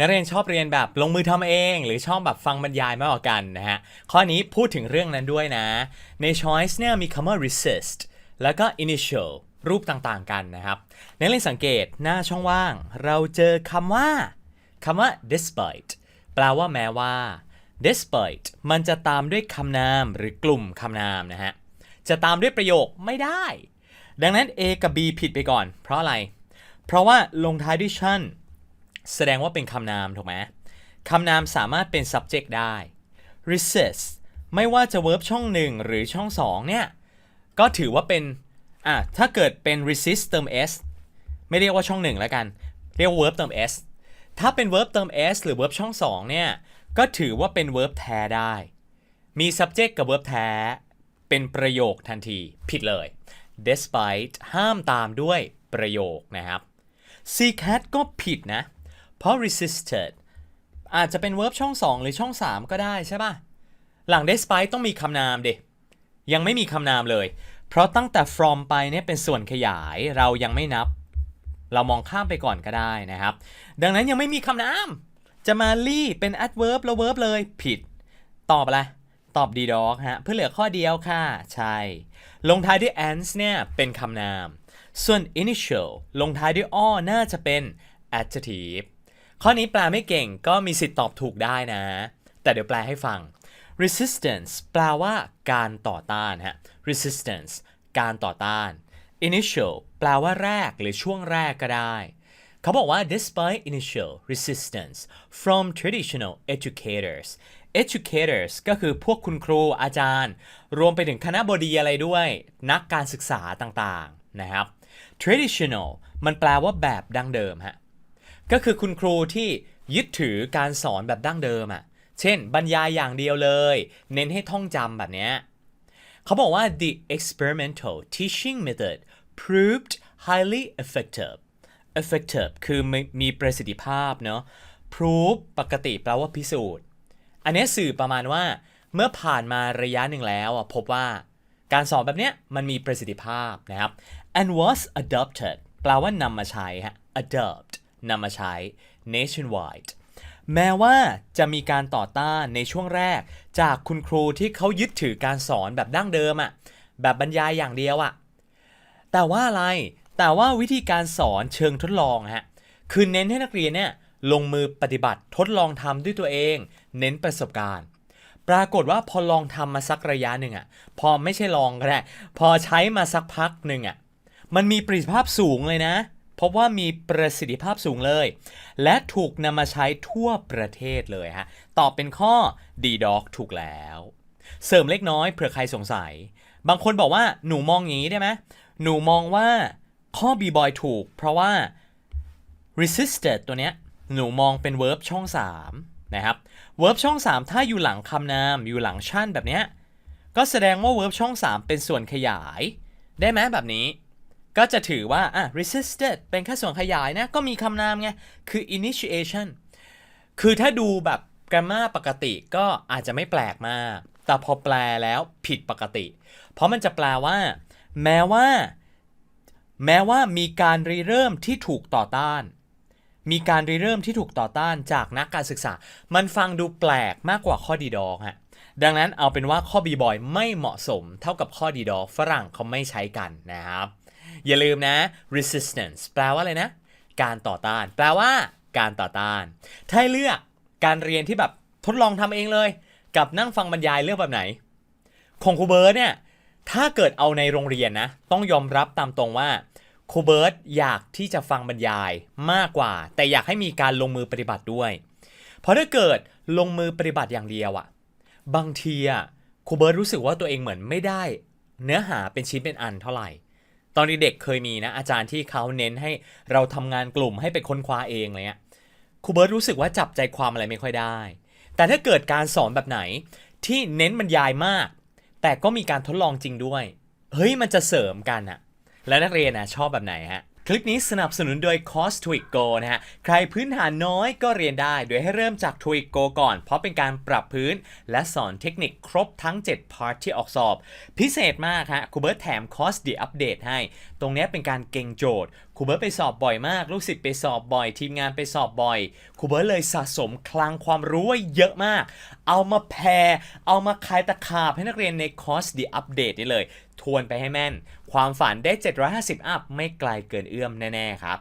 นักเรียนชอบเรียนแบบลงมือทำเอง หรือชอบแบบฟังบรรยายมากกว่ากันนะฮะ ข้อนี้พูดถึงเรื่องนั้นด้วยนะ ใน choice เนี่ยมีคำว่า resist แล้วก็ initial รูปต่างๆกันนะครับนักเรียนสังเกตหน้าช่องว่าง เราเจอคำว่าคำว่า despite แปลว่าแม้ว่า despite มันจะตามด้วยคำนามหรือกลุ่มคำนามนะฮะ จะตามด้วยประโยคไม่ได้ ดังนั้น A กับ B ผิดไปก่อน เพราะอะไร เพราะว่าลงท้ายด้วย shun แสดงว่าเป็นคำนามถูกไหมคำนามสามารถเป็น subject ได้ resist ไม่ว่าจะ verb ช่อง 1 หรือช่อง 2 เนี่ย ก็ถือว่าเป็น อะ ถ้าเกิดเป็น resist เติม s ไม่เรียกว่าช่อง 1 แล้วกัน เรียกว่า verb เติม s ถ้าเป็น verb เติม s หรือ verb ช่อง 2 เนี่ย ก็ถือว่าเป็น verb แท้ได้ มี subject กับ verb แท้ เป็นประโยคทันที ผิดเลย despite ห้ามตามด้วยประโยคนะครับ c cat ก็ผิดนะ เพราะ resisted อาจจะเป็น verb ช่อง 2 หรือช่อง 3 ก็ได้ใช่ป่ะ หลัง despite ต้องมีคำนามเดยังไม่มีคำนามเลย เพราะตั้งแต่ from ไปเนี่ยเป็นส่วนขยายเรายังไม่นับ เรามองข้ามไปก่อนก็ได้นะครับ ดังนั้นยังไม่มีคำนาม จะมาลี่เป็น adverb แล้ว verb เลยผิด ตอบอะไรตอบ d dog ฮะ เพื่อเหลือข้อเดียวค่ะ ใช่ ลงท้ายด้วย ans เนี่ย เป็นคำนาม ส่วน initial ลงท้ายด้วย o น่าจะเป็น adjective ข้อนี้แปลไม่เก่งก็มีสิทธิ์ตอบถูกได้นะ แต่เดี๋ยวแปลให้ฟัง resistance แปลว่าการต่อต้านฮะ resistance การต่อต้าน initial แปลว่าแรกหรือช่วงแรกก็ได้ เขาบอกว่า despite initial resistance from traditional educators educators ก็คือพวกคุณครูอาจารย์ รวมไปถึงคณะบดีอะไรด้วย นักการศึกษาต่างๆนะครับ traditional มันแปลว่าแบบดั้งเดิมฮะ ก็คือคุณครูที่ยึดถือการสอนแบบดั้งเดิมอะ่ะ เช่น บรรยายอย่างเดียวเลย เน้นให้ท่องจำแบบเนี้ยเขาบอกว่า the experimental teaching method proved highly effective effective คือมีมีประสิทธิภาพเนาะ prove ปกติแปลว่าพิสูจน์ อันนี้สื่อประมาณว่า เมื่อผ่านมาระยะหนึ่งแล้วอะพบว่า การสอนแบบเนี้ยมันมีประสิทธิภาพนะครับ and was adopted แปลว่านำมาใช้ฮะ adopt นำมาใช้ nationwide แม้ว่าจะมีการต่อต้านในช่วงแรก จากคุณครูที่เขายึดถือการสอนแบบดั้งเดิมอะแบบบรรยายอย่างเดียวอะแต่ว่าอะไรแต่ว่าวิธีการสอนเชิงทดลองฮะคือเน้นให้นักเรียนเนี่ยลงมือปฏิบัติทดลองทำด้วยตัวเอง เน้นประสบการณ์ ปรากฏว่าพอลองทำมาสักระยะหนึ่งอะพอไม่ใช่ลองก็ได้พอใช้มาสักพักหนึ่งอะมันมีประสิทธิภาพสูงเลยนะ พราะว่ามีประสิทธิภาพสูงเลย และถูกนำมาใช้ทั่วประเทศเลยฮะ ตอบเป็นข้อ D dog ถูกแล้ว เสริมเล็กน้อยเผื่อใครสงสัย บางคนบอกว่าหนูมองอย่างนี้ได้ไหมหนูมองว่าข้อ B boy ถูก เพราะว่า resisted ตัวเนี้ยหนูมองเป็น verb ช่อง 3 นะครับ verb ช่อง 3 ถ้าอยู่หลังคำนาม อยู่หลังชั่นแบบเนี้ยก็แสดงว่า verb ช่อง 3 เป็นส่วนขยาย ได้ไหมแบบนี้ ก็จะถือว่าอะ resisted เป็นแค่ส่วนขยายนะ ก็มีคำนามไง คือ initiation คือถ้าดูแบบ grammar ปกติก็อาจจะไม่แปลกมาก แต่พอแปลแล้วผิดปกติ เพราะมันจะแปลว่า แม้ว่า แม้ว่ามีการริเริ่มที่ถูกต่อต้าน มีการริเริ่มที่ถูกต่อต้านจากนักการศึกษา มันฟังดูแปลกมากกว่าข้อดีดอกฮะดังนั้นเอาเป็นว่าข้อ B boy ไม่เหมาะสมเท่ากับข้อดีดอกฝรั่งเขาไม่ใช้กันนะครับ อย่าลืมนะ resistance แปลว่าอะไรนะ การต่อต้าน แปลว่า การต่อต้าน ถ้าเลือกการเรียนที่แบบทดลองทำเองเลย กับนั่งฟังบรรยายเลือกแบบไหน ของครูเบิร์ตเนี่ย ถ้าเกิดเอาในโรงเรียนนะ ต้องยอมรับตามตรงว่าครูเบิร์ตอยากที่จะฟังบรรยายมากกว่า แต่อยากให้มีการลงมือปฏิบัติด้วย เพราะถ้าเกิดลงมือปฏิบัติอย่างเดียวอะบางทีอะครูเบิร์ตรู้สึกว่าตัวเองเหมือนไม่ได้ เนื้อหาเป็นชิ้นเป็นอันเท่าไหร่ ตอนเด็กเคยมีนะอาจารย์ที่เขาเน้นให้เราทำงานกลุ่มให้ไปค้นคว้าเองอะไรเงี้ยครูเบิร์ตรู้สึกว่าจับใจความอะไรไม่ค่อยได้ แต่ถ้าเกิดการสอนแบบไหนที่เน้นบรรยายมาก แต่ก็มีการทดลองจริงด้วย เฮ้ยมันจะเสริมกันอะแล้วนักเรียนนะชอบแบบไหนฮะ ลิปนี้สนับสนุนโดย c o s t w i c Go นะฮะ ใครพื้นฐานน้อยก็เรียนได้ โดยให้เริ่มจาก t w i c Go ก่อน เพราะเป็นการปรับพื้น และสอนเทคนิคครบทั้ง 7 พาร์ทที่ออกสอบ พิเศษมากฮะครูเบิร์ตแถมคอร์สดีอัปเดตให้ ตรงนี้เป็นการเก่งโจทย์ รูเบิร์ตไปสอบบ่อยมาก ลูกศิษย์ไปสอบบ่อย ทีมงานไปสอบบ่อยครูเบิร์ตเลยสะสมคลังความรู้ไว้เยอะมาก เอามาแพรเอามาคลายตะขาบให้นักเรียนในคอร์ส The Update นี่เลย ทวนไปให้แม่น ความฝันได้ 750 อัพไม่ไกลเกินเอื้อมแน่ ๆ ครับ